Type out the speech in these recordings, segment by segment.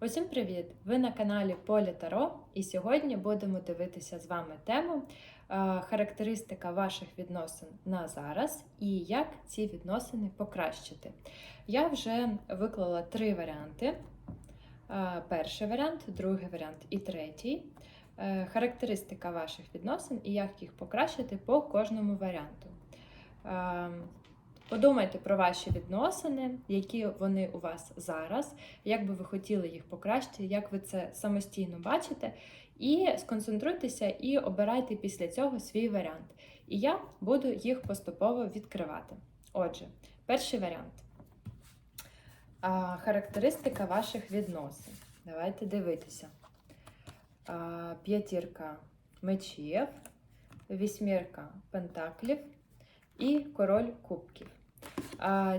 Усім привіт! Ви на каналі Полі Таро, і сьогодні будемо дивитися з вами тему е, характеристика ваших відносин на зараз і як ці відносини покращити. Я вже виклала три варіанти: Е, перший варіант, другий варіант і третій. Е, Характеристика ваших відносин і як їх покращити по кожному варіанту. Подумайте про ваші відносини, які вони у вас зараз, як би ви хотіли їх покращити, як ви це самостійно бачите, і сконцентруйтеся і обирайте після цього свій варіант. І я буду їх поступово відкривати. Отже, перший варіант. Характеристика ваших відносин. Давайте дивитися. П'ятірка мечів, вісьмірка пентаклів і король кубків.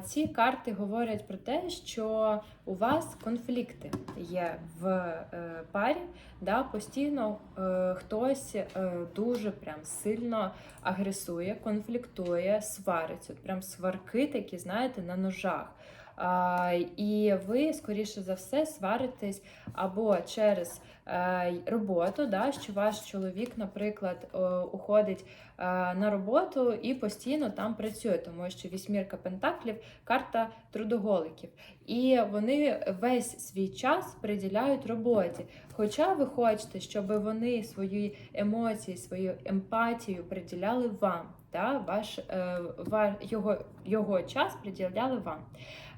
Ці карти говорять про те, що у вас конфлікти є в е, парі, да, постійно е, хтось е, дуже прям сильно агресує, конфліктує, свариться, прям сварки такі, знаєте, на ножах. І ви, скоріше за все, сваритесь або через е, роботу, да, що ваш чоловік, наприклад, уходить е, на роботу і постійно там працює, тому що вісьмірка пентаклів карта трудоголиків. І вони весь свій час приділяють роботі. Хоча ви хочете, щоб вони свої емоції, свою емпатію приділяли вам. Да, ваш, е, ва- його, його час приділяли вам.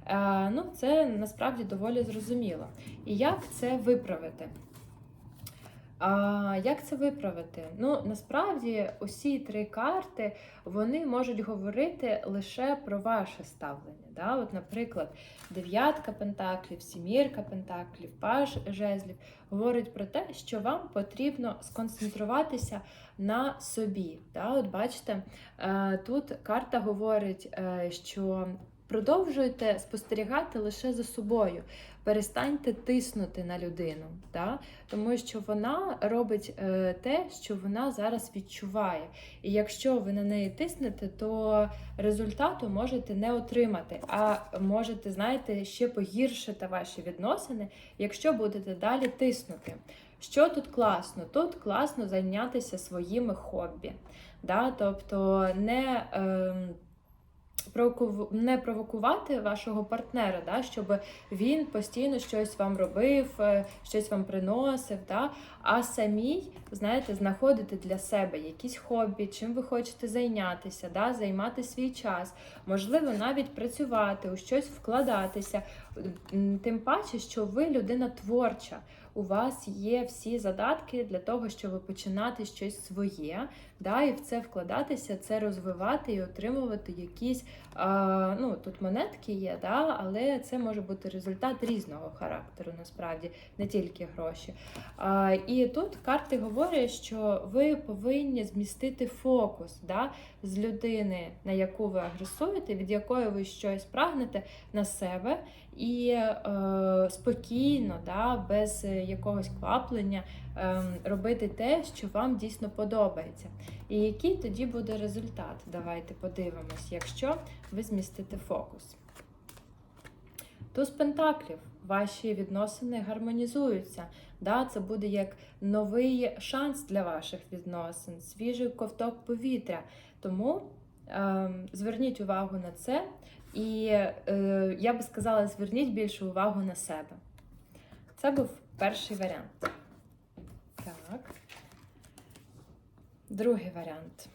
Е, ну, це насправді доволі зрозуміло. І як це виправити? А, як це виправити? Ну, насправді, усі три карти вони можуть говорити лише про ваше ставлення. Да? От, наприклад, дев'ятка пентаклів, сімірка пентаклів, паж жезлів говорить про те, що вам потрібно сконцентруватися на собі. Да? От бачите, е, тут карта говорить, е, що продовжуйте спостерігати лише за собою. Перестаньте тиснути на людину, да? тому що вона робить е, те, що вона зараз відчуває. І якщо ви на неї тиснете, то результату можете не отримати, а можете, знаєте, ще погіршити ваші відносини, якщо будете далі тиснути. Що тут класно? Тут класно зайнятися своїми хобі. Да? Тобто не. Е, не провокувати вашого партнера, да, щоб він постійно щось вам робив, е, щось вам приносив, да, а самій, знаєте, знаходити для себе якісь хобі, чим ви хочете зайнятися, да, займати свій час, можливо, навіть працювати, у щось вкладатися. Тим паче, що ви людина творча. У вас є всі задатки для того, щоб починати щось своє, да, і в це вкладатися, це розвивати і отримувати якісь а, ну, тут монетки є, да, але це може бути результат різного характеру, насправді, не тільки гроші. А, і тут карти говорять, що ви повинні змістити фокус да, з людини, на яку ви агресуєте, від якої ви щось прагнете на себе, і е, спокійно, да, без якогось кваплення е, робити те, що вам дійсно подобається. І який тоді буде результат? Давайте подивимось, якщо ви змістите фокус. Туз пентаклів. Ваші відносини гармонізуються. Да, це буде як новий шанс для ваших відносин, свіжий ковток повітря. Тому е, зверніть увагу на це, і е, я би сказала, зверніть більше увагу на себе. Це був перший варіант. Так. Другий варіант.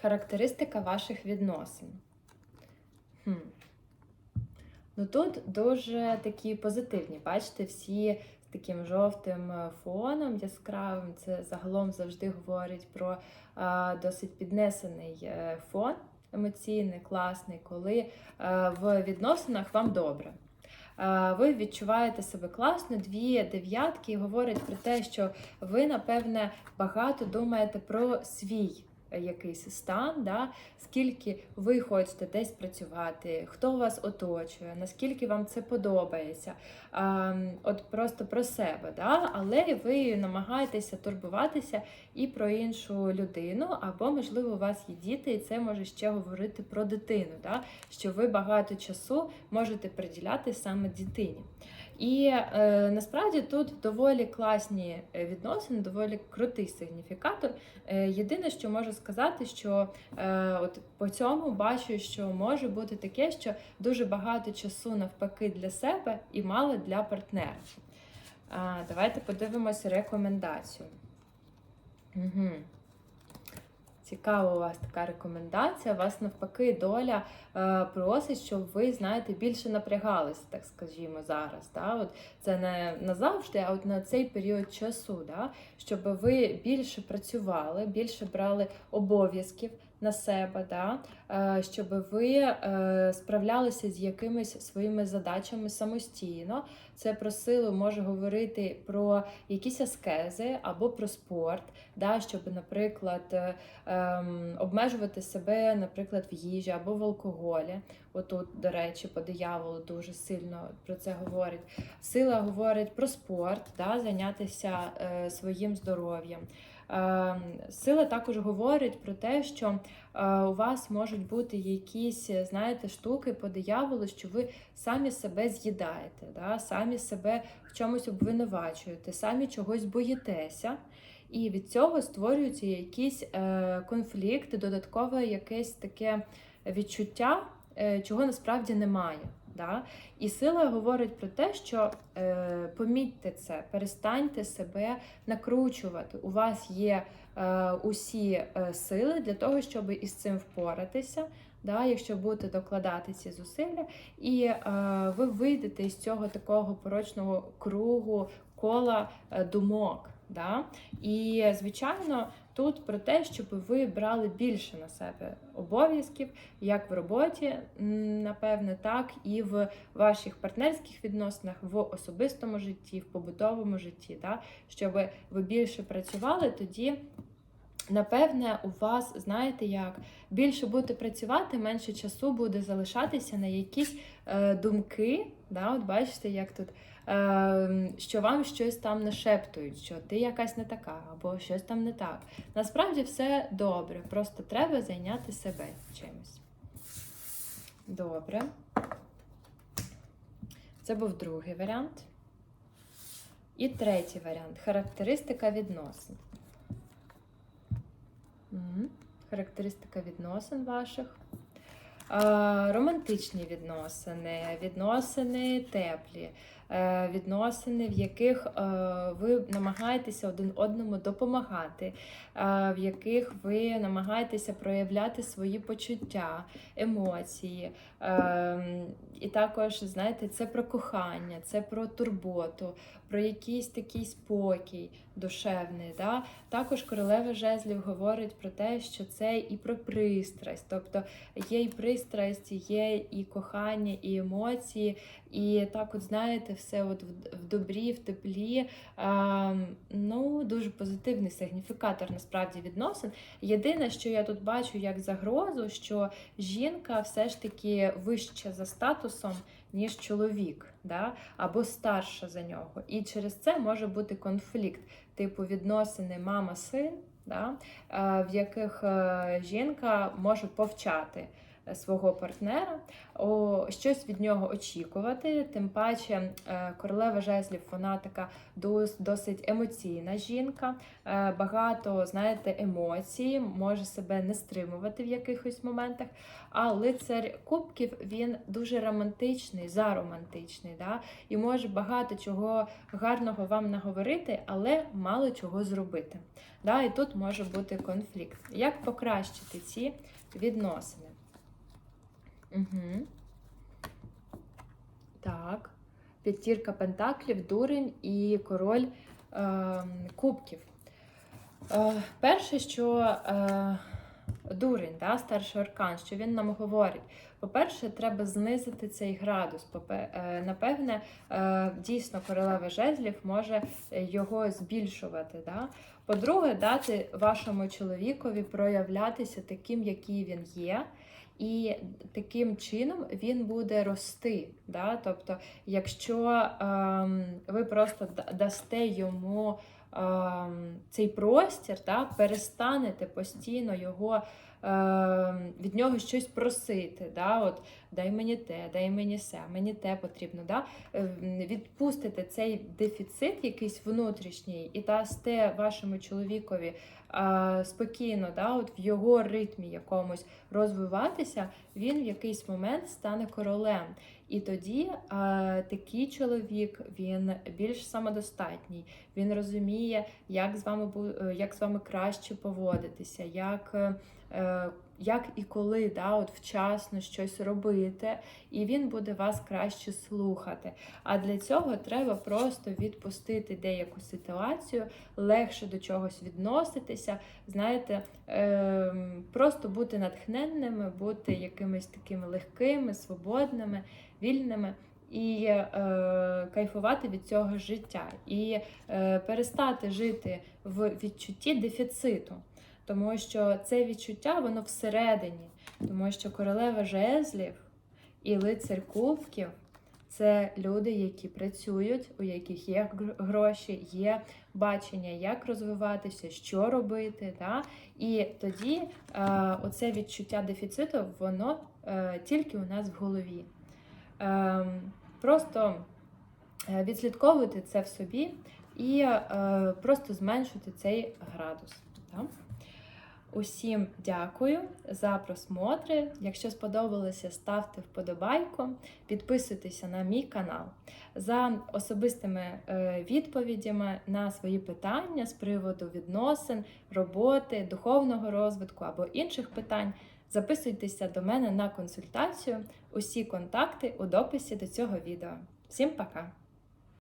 Характеристика ваших відносин. Хм. Ну тут дуже такі позитивні. Бачите, всі з таким жовтим е, фоном яскравим. Це загалом завжди говорить про а, досить піднесений е, фон емоційний, класний, коли е, в відносинах вам добре. Е, Ви відчуваєте себе класно, дві дев'ятки і говорять про те, що ви, напевне, багато думаєте про свій якийсь стан, да? скільки ви хочете десь працювати, хто вас оточує, наскільки вам це подобається. А, От просто про себе, да? але ви намагаєтеся турбуватися і про іншу людину, або, можливо, у вас є діти, і це може ще говорити про дитину, да? що ви багато часу можете приділяти саме дитині. І е, насправді тут доволі класні е, відносини, доволі крутий сигніфікатор. Е, єдине, що можу сказати, що е, от по цьому бачу, що може бути таке, що дуже багато часу навпаки для себе і мало для партнера. А, давайте подивимося рекомендацію. Угу. Цікава у вас така рекомендація. Вас навпаки доля е, просить, щоб ви, знаєте, більше напрягалися, так скажімо, зараз. Да? От Це не назавжди, а от на цей період часу, да? щоб ви більше працювали, більше брали обов'язків на себе, да? е, щоб ви е, справлялися з якимись своїми задачами самостійно. Це про силу може говорити про якісь аскези або про спорт, да? щоб, наприклад, е, ем, обмежувати себе, наприклад, в їжі або в алкоголі. Отут, до речі, по дияволу дуже сильно про це говорить. Сила говорить про спорт, да? зайнятися своїм здоров'ям. Ем, Сила також говорить про те, що е, у вас можуть бути якісь, знаєте, штуки по дияволу, що ви самі себе з'їдаєте, да? самі себе в чомусь обвинувачуєте, самі чогось боїтеся. І від цього створюються якісь е, конфлікти, додаткове якесь таке відчуття, е, чого насправді немає. Да? І сила говорить про те, що е, помітьте це, перестаньте себе накручувати. У вас є е, усі е, сили для того, щоб із цим впоратися, да? якщо будете докладати ці зусилля, і е, ви вийдете із цього такого порочного кругу кола е, думок. Да? І, звичайно, тут про те, щоб ви брали більше на себе обов'язків, як в роботі, напевне, так і в ваших партнерських відносинах, в особистому житті, в побутовому житті, да? щоб ви більше працювали, тоді. Напевне, у вас, знаєте як, більше будете працювати, менше часу буде залишатися на якісь е, думки. Да? От бачите, як тут що вам щось там нашептують, що ти якась не така, або щось там не так. Насправді все добре, просто треба зайняти себе чимось. Добре. Це був другий варіант. І третій варіант характеристика відносин. Характеристика відносин ваших. А, романтичні відносини, відносини теплі. Е, відносини, в яких е, ви намагаєтеся один одному допомагати, е, в яких ви намагаєтеся проявляти свої почуття, емоції. І також, знаєте, це про кохання, це про турботу, про якийсь такий спокій душевний. Да? Також королева жезлів говорить про те, що це і про пристрасть, тобто є і пристрасть, є і кохання, і емоції, і так, от знаєте, все от в добрі, в теплі. А, ну, Дуже позитивний сигніфікатор насправді відносин. Єдине, що я тут бачу як загрозу, що жінка все ж таки вища за статусом, ніж чоловік, да? або старша за нього. І через це може бути конфлікт, типу відносини мама-син, да? в яких е, жінка може повчати свого партнера, о, щось від нього очікувати. Тим паче е, королева жезлів, вона така досить емоційна жінка, е, багато, знаєте, емоцій, може себе не стримувати в якихось моментах. А лицар Кубків він дуже романтичний, заромантичний, да? і може багато чого гарного вам наговорити, але мало чого зробити. Да? І тут може бути конфлікт. Як покращити ці відносини? Угу. Так. П'ятірка пентаклів, дурень і король е, кубків. Е, Перше, що е, дурень, да, старший аркан, що він нам говорить. По-перше, треба знизити цей градус. Е, напевне, е, дійсно королева жезлів може його збільшувати. Да? По-друге, дати вашому чоловікові проявлятися таким, який він є. І таким чином він буде рости. Да? Тобто, якщо ем, ви просто дасте йому ем, цей простір, да? перестанете постійно його від нього щось просити. Да? От, дай мені те, дай мені се, мені те потрібно. Да? Відпустити цей дефіцит, якийсь внутрішній, і дасте вашому чоловікові е, спокійно, да? от в його ритмі якомусь розвиватися, він в якийсь момент стане королем. І тоді е, такий чоловік він більш самодостатній, він розуміє, як з вами е, як з вами краще поводитися, як, е, як і коли да, от вчасно щось робити, і він буде вас краще слухати. А для цього треба просто відпустити деяку ситуацію, легше до чогось відноситися. Знаєте, е, просто бути натхненними, бути якимись такими легкими, свободними, вільними. І е, кайфувати від цього життя, і е, перестати жити в відчутті дефіциту, тому що це відчуття воно всередині, тому що королева жезлів і лицар кубків це люди, які працюють, у яких є гроші, є бачення, як розвиватися, що робити. Да? І тоді е, оце відчуття дефіциту, воно е, тільки у нас в голові. Ем, просто е, відслідковуйте це в собі і е, просто зменшуйте цей градус. Да? Усім дякую за просмотри. Якщо сподобалося, ставте вподобайку, підписуйтеся на мій канал. За особистими е, відповідями на свої питання з приводу відносин, роботи, духовного розвитку або інших питань. Записуйтеся до мене на консультацію. Усі контакти у дописі до цього відео. Всім пока!